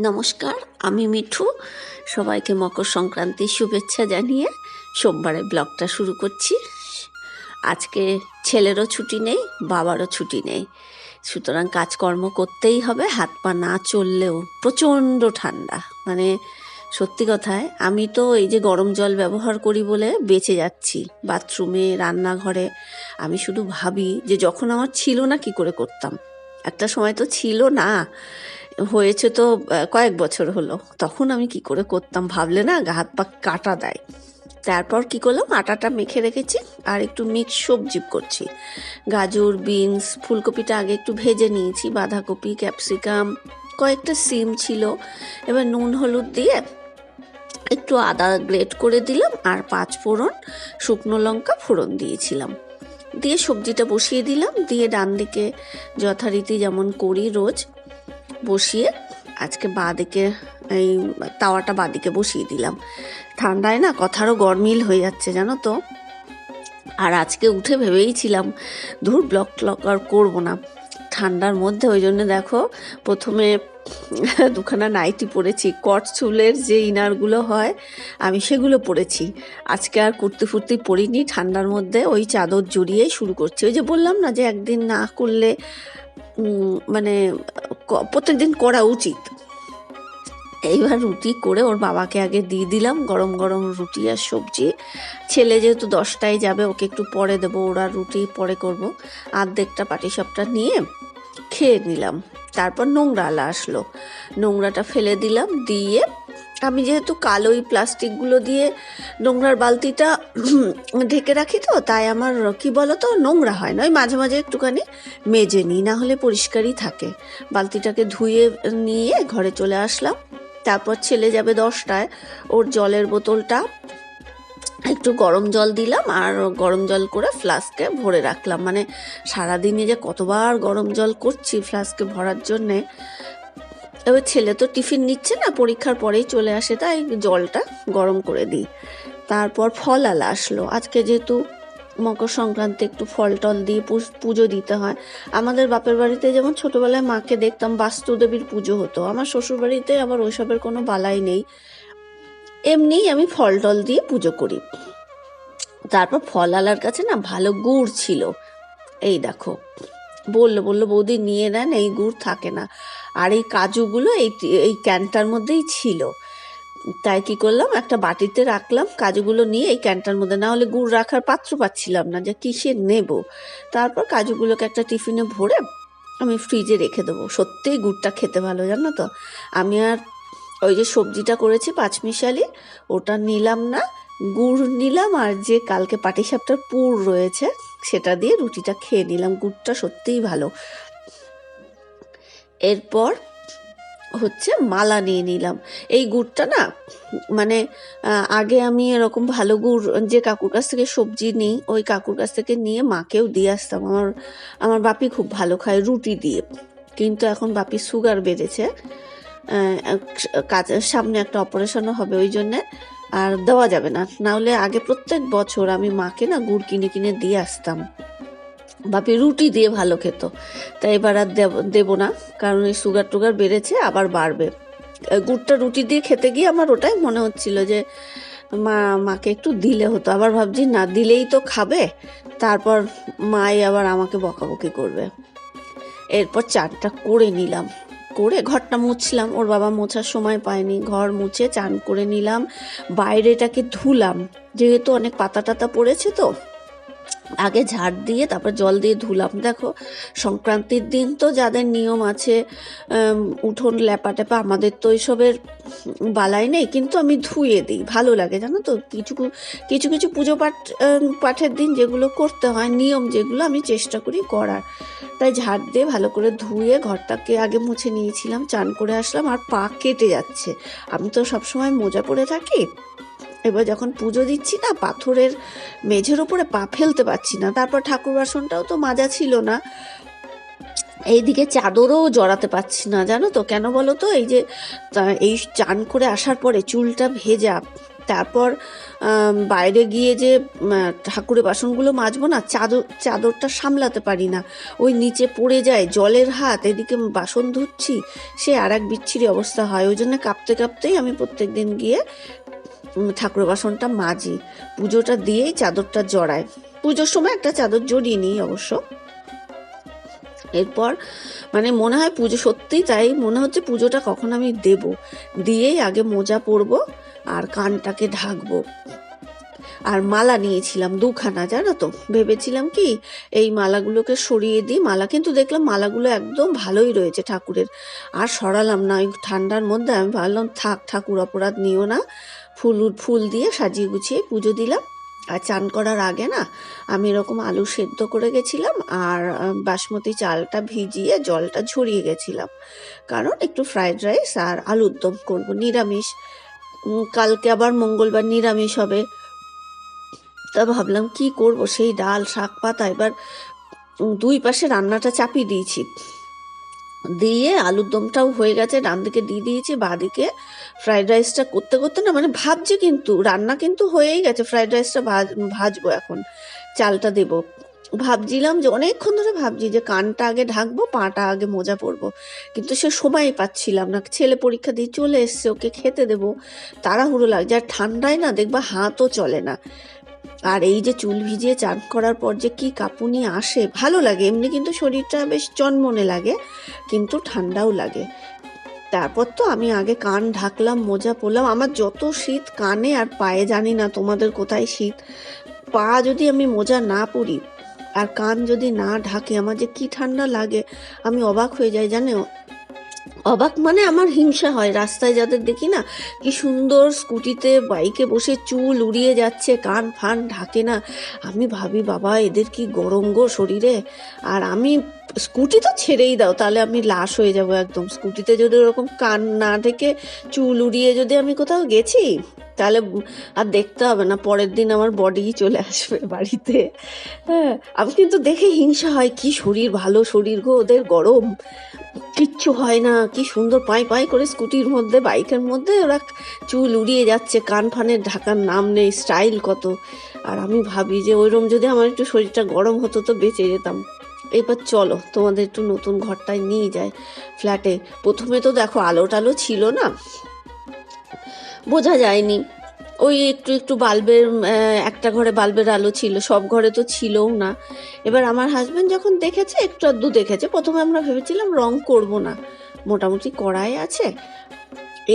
নমস্কার, আমি মিঠু। সবাইকে মকর সংক্রান্তির শুভেচ্ছা জানিয়ে সোমবারে ব্লগটা শুরু করছি। আজকে ছেলেরও ছুটি নেই, বাবারও ছুটি নেই। সুতরাং কাজকর্ম করতেই হবে, হাত পা না চললেও প্রচণ্ড ঠান্ডা। মানে সত্যি কথায়, আমি তো এই যে গরম জল ব্যবহার করি বলে বেঁচে যাচ্ছি, বাথরুমে, রান্নাঘরে। আমি শুধু ভাবি যে যখন আমার ছিল না কি করে করতাম। একটা সময় তো ছিল না। হয়েছে তো কয়েক বছর হলো। তখন আমি কি করে করতাম? ভাবলে না গা হাত পা কাটা দেয়। তারপর কি করলাম? আটাটা মেখে রেখেছি আর একটু মিক্স সবজি করছি। গাজর, বিনস, ফুলকপিটা আগে একটু ভেজে নিয়েছি, বাঁধাকপি, ক্যাপসিকাম, কয়েকটা সিম ছিল। এবার নুন, হলুদ দিয়ে একটু আদা গ্রেট করে দিলাম আর পাঁচ ফোড়ন শুকনো লঙ্কা ফোড়ন দিয়েছিলাম। দিয়ে সবজিটা বসিয়ে দিলাম। দিয়ে ডান দিকে যথারীতি যেমন করি রোজ বসিয়ে আজকে বাঁদিকে এই তাওয়াটা বাঁদিকে বসিয়ে দিলাম। ঠান্ডায় না কথারও গরমিল হয়ে যাচ্ছে, জানো তো। আর আজকে উঠে ভেবেইছিলাম ধুর ব্লক ট্লক আর করব না। ঠান্ডার মধ্যে ওই জন্য দেখো, প্রথমে দুখানা নাইটি পরেছি, কট চুলের যে ইনারগুলো হয়, আমি সেগুলো পরেছি। আজকে আর কুর্তি ফুর্তি পরিনি, ঠান্ডার মধ্যে ওই চাদর জড়িয়ে শুরু করছি। ওই যে বললাম না যে একদিন না করলে মানে ক- প্রত্যেকদিন করা উচিত। এইবার রুটি করে ওর বাবাকে আগে দিয়ে দিলাম, গরম গরম রুটি আর সবজি। ছেলে যেহেতু দশটায় যাবে, ওকে একটু পরে দেবো, ওরা রুটি পরে করব। আর্ধেকটা পাটিসাপটা নিয়ে খেয়ে নিলাম। তারপর নোংরালা আসলো। নোংরাটা ফেলে দিলাম, দিয়ে আমি যেহেতু কালো ওই প্লাস্টিকগুলো দিয়ে নোংরার বালতিটা ঢেকে রাখি তো, তাই আমার, কি বলো তো নোংরা হয় না। ওই মাঝে মাঝে একটুখানি মেজে নিই, না হলে পরিষ্কারই থাকে। বালতিটাকে ধুয়ে নিয়ে ঘরে চলে আসলাম। তারপর ছেলে যাবে দশটায়, ওর জলের বোতলটা একটু গরম জল দিলাম আর গরম জল করে ফ্লাস্কে ভরে রাখলাম। মানে সারাদিনে যে কতবার গরম জল করছি ফ্লাস্কে ভরার জন্যে এবার ছেলে তো টিফিন নিচ্ছে না, পরীক্ষার পরেই চলে আসে, তাই জলটা গরম করে দিই। তারপর ফল আলা আসলো। আজকে যেহেতু মকর সংক্রান্তি একটু ফল টল দিয়ে পুজো দিতে হয়, আমাদের বাপের বাড়িতে যেমন ছোটবেলায় মাকে দেখতাম বাস্তুদেবীর পুজো হতো, আমার শ্বশুর বাড়িতে আবার ওইসবের কোনো বালাই নেই। এমনিই আমি ফল টল দিয়ে পুজো করি। তারপর ফল আলার কাছে না ভালো গুড় ছিল। এই দেখো, বলল বলল, বৌদি নিয়ে নেন, এই গুড় থাকে না। আর এই কাজুগুলো এই এই ক্যানটার মধ্যেই ছিল। তাই কি করলাম? একটা বাটিতে রাখলাম কাজুগুলো নিয়ে এই ক্যানটার মধ্যে। না হলে গুড় রাখার পাত্র পাচ্ছিলাম না, যে কিসে নেব? তারপর কাজুগুলোকে একটা টিফিনে ভরে আমি ফ্রিজে রেখে দেবো। সত্যিই গুড়টা খেতে ভালো, জানো তো? আমি আর ওই যে সবজিটা করেছি পাঁচমিশালি ওটা নিলাম না, গুড় নিলাম, আর যে কালকে পাটিসাপটার পুর রয়েছে, সেটা দিয়ে রুটিটা খেয়ে নিলাম। গুড়টা সত্যিই ভালো। এরপর হচ্ছে মালা নিয়ে নিলাম। এই গুড়টা না মানে আগে আমি এরকম ভালো গুড়, যে কাকুর কাছ থেকে সবজি নিই, ওই কাকুর কাছ থেকে নিয়ে মাকেও দিয়ে আসতাম। আমার আমার বাপি খুব ভালো খায় রুটি দিয়ে। কিন্তু এখন বাপির সুগার বেড়েছে। কাজের সামনে একটা অপারেশনও হবে ওই জন্যে আর দেওয়া যাবে না। নাহলে আগে প্রত্যেক বছর আমি মাকে না গুড় কিনে কিনে দিয়ে আসতাম। বাপি রুটি দিয়ে ভালো খেত। তাই এবার আর দেব- না, কারণ এই সুগার টুগার বেড়েছে, আবার বাড়বে। গুড়টা রুটি দিয়ে খেতে গিয়ে আমার ওটাই মনে হচ্ছিল যে, মা, মাকে একটু দিলে হতো। আবার ভাবছি, না, দিলেই তো খাবে, তারপর মাই আবার আমাকে বকাবকি করবে। এরপর চানটা করে নিলাম। করে ঘরটা মুছলাম, ওর বাবা মোছার সময় পায়নি। ঘর মুছে চান করে নিলাম। বাইরেটাকে ধুলাম। যেহেতু অনেক পাতা টাতা পড়েছে তো আগে ঝাড় দিয়ে, তারপর জল দিয়ে ধুলাম। দেখো, সংক্রান্তির দিন তো যাদের নিয়ম আছে উঠোন ল্যাপা ট্যাপা আমাদের তো এইসবের বালাই নেই, কিন্তু আমি ধুয়ে দিই, ভালো লাগে, জানো তো? কিছু কিছু কিছু পুজো পাঠ পাঠের দিন যেগুলো করতে হয়, নিয়ম যেগুলো আমি চেষ্টা করি করার। তাই ঝাড় দিয়ে ভালো করে ধুয়ে ঘরটাকে আগে মুছে নিয়েছিলাম, চান করে আসলাম, আর পা কেটে যাচ্ছে। আমি তো সবসময় মোজা পরে থাকি এবার যখন পুজো দিচ্ছি না, পাথরের মেঝের ওপরে পা ফেলতে পারছি না। তারপর ঠাকুর বাসনটাও তো মাজা ছিল না। এইদিকে চাদরও জড়াতে পারছি না, জানো তো? কেন বলো তো? এই যে এই চান করে আসার পরে চুলটা ভেজা। তারপর বাইরে গিয়ে যে ঠাকুরের বাসনগুলো মাজবো না চাদর চাদরটা সামলাতে পারি না। ওই নিচে পড়ে যায় জলের হাত, এদিকে বাসন ধুচ্ছি, সে আর এক বিচ্ছিরি অবস্থা হয়। ওই জন্য কাঁপতে, কাঁপতেই আমি প্রত্যেক দিন গিয়ে উম, ঠাকুরের বাসনটা মাজি। পুজোটা দিয়েই চাদরটা জড়াই পুজোর সময় একটা চাদর জড়িয়ে নিই অবশ্য। এরপর মানে মনে হয় পুজো সত্যিই তাই মনে হচ্ছে পুজোটা কখন আমি দেব। দিয়েই আগে মোজা পরবো আর কানটাকে ঢাকবো। আর মালা নিয়েছিলাম দুখানা জানো তো? ভেবেছিলাম কি এই মালাগুলোকে সরিয়ে দিই। মালা কিন্তু দেখলাম মালাগুলো একদম ভালোই রয়েছে ঠাকুরের। আর সরালাম না ওই ঠান্ডার মধ্যে আমি ভাবলাম থাক ঠাকুর অপরাধ নিও না। ফুল ফুল দিয়ে সাজিয়ে গুছিয়ে পুজো দিলাম। আর চান করার আগে না, আমি এরকম আলু সেদ্ধ করে গেছিলাম আর বাসমতি চালটা ভিজিয়ে জলটা ঝরিয়ে গেছিলাম। কারণ একটু ফ্রাইড রাইস আর আলুর দম করব, নিরামিষ। কালকে আবার মঙ্গলবার নিরামিষ হবে। তা ভাবলাম কি করব, সেই ডাল, শাক পাতা এবার দুই পাশে রান্নাটা চাপিয়ে দিয়েছি। দিয়ে আলুর দমটাও হয়ে গেছে, ডান দিকে দিয়ে দিয়েছি বাঁদিকে ফ্রাইড রাইসটা করতে করতে না মানে ভাবছি কিন্তু, রান্না কিন্তু হয়েই গেছে, ফ্রাইড রাইসটা ভাজ, ভাজবো এখন, চালটা দেব। ভাবছিলাম যে অনেকক্ষণ ধরে ভাবছি যে কানটা আগে ঢাকবো, পাটা আগে মোজা পরবো, কিন্তু সে সময় পাচ্ছিলাম না। ছেলে পরীক্ষা দিয়ে চলে এসছে, ওকে খেতে দেবো, তাড়াহুড়ো লাগছে, আর ঠান্ডায় না দেখবা হাতও চলে না। আর এই যে চুল ভিজিয়ে চান করার পর যে কি কাঁপুনি আসে, ভালো লাগে। এমনি কিন্তু শরীরটা বেশ চনমনে লাগে, কিন্তু ঠান্ডাও লাগে। তারপর তো আমি আগে কান ঢাকলাম, মোজা পরলাম। আমার যত শীত কানে আর পায়ে জানি না তোমাদের কোথায় শীত। পা যদি আমি মোজা না পরি আর কান যদি না ঢাকে, আমার যে কি ঠান্ডা লাগে, আমি অবাক হয়ে যাই, জানো? অবাক মানে আমার হিংসা হয়। রাস্তায় যাদের দেখি না, কি সুন্দর স্কুটিতে বাইকে বসে চুল উড়িয়ে যাচ্ছে, কান ফান ঢাকে না। আমি ভাবি, বাবা, এদের কি গরম গো শরীরে? আর আমি, স্কুটি তো ছেড়েই দাও, তাহলে আমি লাশ হয়ে যাব একদম। স্কুটিতে যদি ওরকম কান না ঢেকে চুল উড়িয়ে যদি আমি কোথাও গেছি তাহলে আর দেখতে হবে না, পরের দিন আমার বডি চলে আসবে বাড়িতে। হ্যাঁ আমি কিন্তু দেখে হিংসা হয়, কি শরীর ভালো, শরীর গো, ওদের গরম। কিচ্ছু হয় না, কি সুন্দর পাই পাই করে স্কুটির মধ্যে, বাইকের মধ্যে ওরা চুল উড়িয়ে যাচ্ছে, কান ফানের ঢাকার নাম নেই স্টাইল কত। আর আমি ভাবি যে ওইরকম যদি আমার একটু শরীরটা গরম হতো তো বেঁচে যেতাম। এবার চলো, তোমাদের একটু নতুন ঘরটায় নিয়ে যায় ফ্ল্যাটে প্রথমে তো দেখো আলো টালো ছিল না বোঝা যায়নি। ওই একটু একটু বাল্বের একটা ঘরে বাল্বের আলো ছিল, সব ঘরে তো ছিলও না। এবার আমার হাজবেন্ড যখন দেখেছে, একটু আধটু দেখেছে, প্রথমে আমরা ভেবেছিলাম রং করব না। মোটামুটি কড়াই আছে।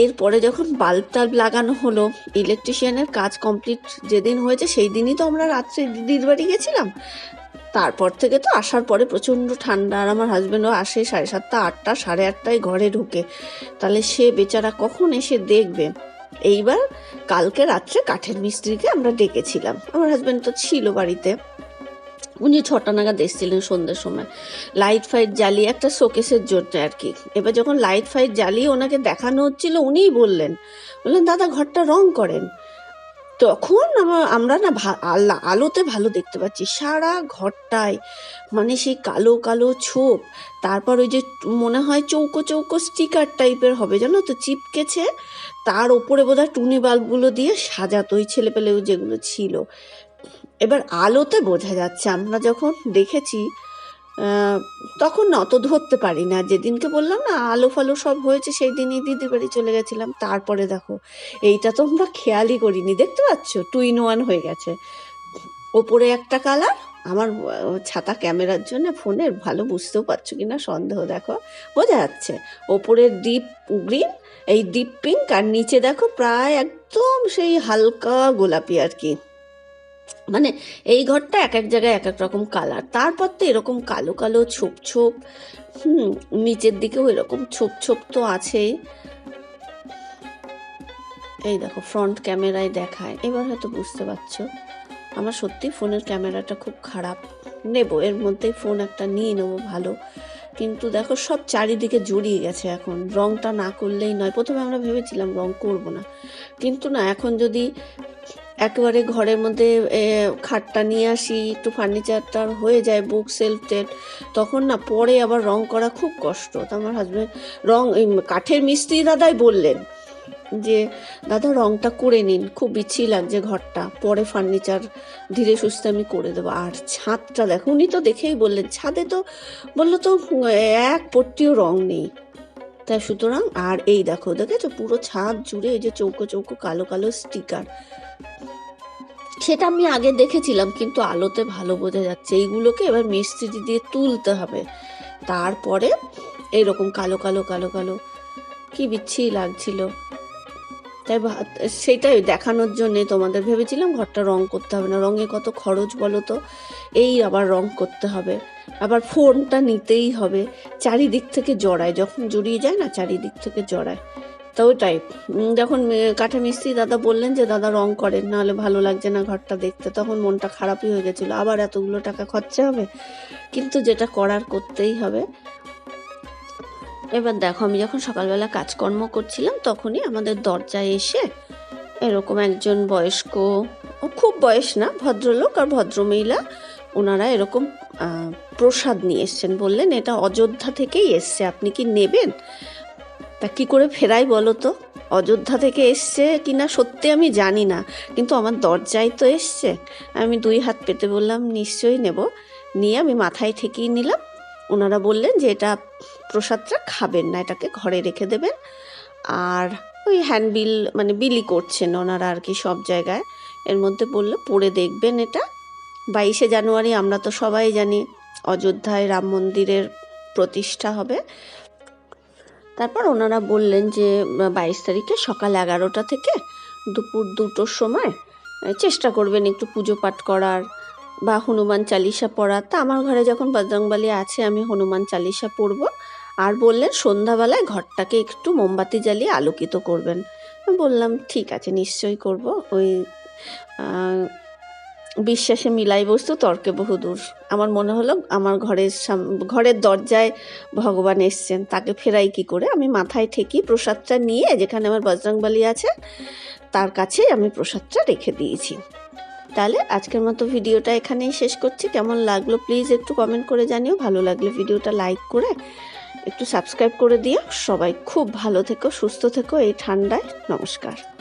এরপরে যখন বাল্ব টাল্ব লাগানো হলো ইলেকট্রিশিয়ানের কাজ কমপ্লিট যেদিন হয়েছে, সেই দিনই তো আমরা রাত্রে দিদির বাড়ি গেছিলাম। তারপর থেকে তো আসার পরে প্রচণ্ড ঠান্ডা, আর আমার হাজব্যান্ডও আসে সাড়ে সাতটা, আটটা, সাড়ে আটটায় ঘরে ঢুকে। তাহলে সে বেচারা কখন এসে দেখবে? এইবার কালকে রাত্রে কাঠের মিস্ত্রিকে আমরা ডেকেছিলাম। আমার হাজব্যান্ড তো ছিল বাড়িতে। উনি ছটা নাগাদ এসেছিলেন সন্ধ্যের সময়। লাইট ফাইট জ্বালিয়ে একটা শোকেসের জন্য আর কি। এবার যখন লাইট ফাইট জ্বালিয়ে ওনাকে দেখানো হচ্ছিল, উনিই বললেন বললেন, দাদা, ঘরটা রং করেন। তখন আমরা না ভা- আলা- আলোতে ভালো দেখতে পাচ্ছি। সারা ঘরটায় মানে সেই কালো কালো ছোপ। তারপর ওই যে মনে হয় চৌকো চৌকো স্টিকার টাইপের হবে, জানো তো? চিপকেছে। তার ওপরে বোধহয় টুনি বাল্বগুলো দিয়ে সাজাতো ওই ছেলে ছেলেপেলেও যেগুলো ছিল। এবার আলোতে বোঝা যাচ্ছে, আমরা যখন দেখেছি তখন না, অত ধরতে পারি না। যেদিনকে বললাম না, আলো ফালো সব হয়েছে, সেই দিনই দিদির বাড়ি চলে গেছিলাম। তারপরে দেখো, এইটা তো আমরা খেয়ালই করিনি, দেখতে পাচ্ছ? টু ইন ওয়ান হয়ে গেছে। ওপরে একটা কালার, আমার ছাতা ক্যামেরার জন্য, ফোনের, ভালো বুঝতেও পারছ কিনা, সন্দেহ, দেখো, বোঝা যাচ্ছে। ওপরের ডিপ গ্রিন, এই ডিপ পিঙ্ক, আর নিচে দেখো, প্রায় একদম সেই হালকা গোলাপি আর কি। মানে এই ঘরটা এক এক জায়গায় এক এক রকম কালার তারপর তো এরকম কালো কালো ছোপ ছোপ, হুম, নিচের দিকেও এরকম ছোপ ছোপ তো আছেই এই দেখো ফ্রন্ট ক্যামেরায় দেখায়। এবার হয়তো বুঝতে পারছ, আমার সত্যি ফোনের ক্যামেরাটা খুব খারাপ। নেব, এর মধ্যেই ফোন একটা নিয়ে নেব ভালো। কিন্তু দেখো, সব চারিদিকে জড়িয়ে গেছে এখন। রংটা না করলেই নয়। প্রথমে আমরা ভেবেছিলাম রং করব না। কিন্তু না, এখন যদি একেবারে ঘরের মধ্যে খাটটা নিয়ে আসি, একটু ফার্নিচারটা হয়ে যায় বুক সেলফ তখন না পরে আবার রং করা খুব কষ্ট। তো আমার হাজব্যান্ড রং কাঠের মিস্ত্রি দাদাই বললেন যে, দাদা, রংটা করে নিন, খুব বিচ্ছি লাগছে ঘরটা। পরে ফার্নিচার ধীরে সুস্থে আমি করে দেবো। আর ছাদটা দেখো, উনি তো দেখেই বললেন, ছাদে তো বলল তো, এক পট্টিও রং নেই। তাই সুতরাং, আর এই দেখো, দেখেছ? পুরো ছাদ জুড়ে এই যে চৌকো চৌকো কালো কালো স্টিকার সেটা আমি আগে দেখেছিলাম, কিন্তু আলোতে ভালো বোঝা যাচ্ছে। এইগুলোকে এবার মিস্ত্রি দিয়ে তুলতে হবে। তারপরে এইরকম কালো কালো কালো কালো। কি বিচ্ছি লাগছিল। তাই সেটাই দেখানোর জন্যে তোমাদের ভেবেছিলাম ঘরটা রং করতে হবে না। রঙে কত খরচ বলো তো? এই আবার রং করতে হবে। আবার ফোনটা নিতেই হবে। চারিদিক থেকে জড়ায়। যখন জড়িয়ে যায় না, চারিদিক থেকে জড়ায়। তো ওটাই যখন কাঠে মিস্ত্রি দাদা বললেন যে, দাদা রং করেন, নাহলে ভালো লাগছে না ঘরটা দেখতে। তখন মনটা খারাপই হয়ে গেছিল। আবার এতগুলো টাকা খরচা হবে? কিন্তু যেটা করার করতেই হবে। এবার দেখো, আমি যখন সকালবেলা কাজকর্ম করছিলাম, তখনই আমাদের দরজায় এসে এরকম একজন বয়স্ক, ও খুব বয়স না, ভদ্রলোক আর ভদ্রমহিলা, ওনারা এরকম প্রসাদ নিয়ে এসছেন। বললেন, এটা অযোধ্যা থেকেই এসছে, আপনি কি নেবেন? তা কি করে ফেরাই বলো তো? অযোধ্যা থেকে এসছে কিনা সত্যি আমি জানি না, কিন্তু আমার দরজায় তো এসছে। আমি দুই হাত পেতে বললাম, নিশ্চয়ই নেব। নিয়ে আমি মাথায় ঠেকিয়ে নিলাম। ওনারা বললেন যে এটা প্রসাদটা খাবেন না, এটাকে ঘরে রেখে দেবেন। আর ওই হ্যান্ডবিল মানে বিলি করছেন ওনারা আর কি সব জায়গায়। এর মধ্যে বলল, পড়ে দেখবেন এটা। বাইশে জানুয়ারি আমরা তো সবাই জানি, অযোধ্যায় রাম মন্দিরের প্রতিষ্ঠা হবে। তারপর ওনারা বললেন যে বাইশ তারিখে সকাল এগারোটা থেকে দুপুর দুটোর সময় চেষ্টা করবেন একটু পুজো পাঠ করার বা হনুমান চালিসা পড়ার। তা আমার ঘরে যখন বজরংবলী আছে, আমি হনুমান চালিসা পড়ব। আর বললেন সন্ধ্যাবেলায় ঘরটাকে একটু মোমবাতি জ্বালিয়ে আলোকিত করবেন। বললাম, ঠিক আছে, নিশ্চয়ই করব। ওই বিশ্বাসে মিলাই বস্তু, তর্কে বহুদূর আমার মনে হলো, আমার ঘরের ঘরের দরজায় ভগবান এসছেন। তাকে ফেরাই কি করে? আমি মাথায় ঠেকি প্রসাদটা নিয়ে, যেখানে আমার বজরংবলী আছে, তার কাছেই আমি প্রসাদটা রেখে দিয়েছি। তাহলে আজকের মতো ভিডিওটা এখানেই শেষ করছি। কেমন লাগল প্লিজ একটু কমেন্ট করে জানিও। ভালো লাগলে ভিডিওটা লাইক করে একটু সাবস্ক্রাইব করে দিও। সবাই খুব ভালো থেকো, সুস্থ থেকো এই ঠান্ডায়। নমস্কার।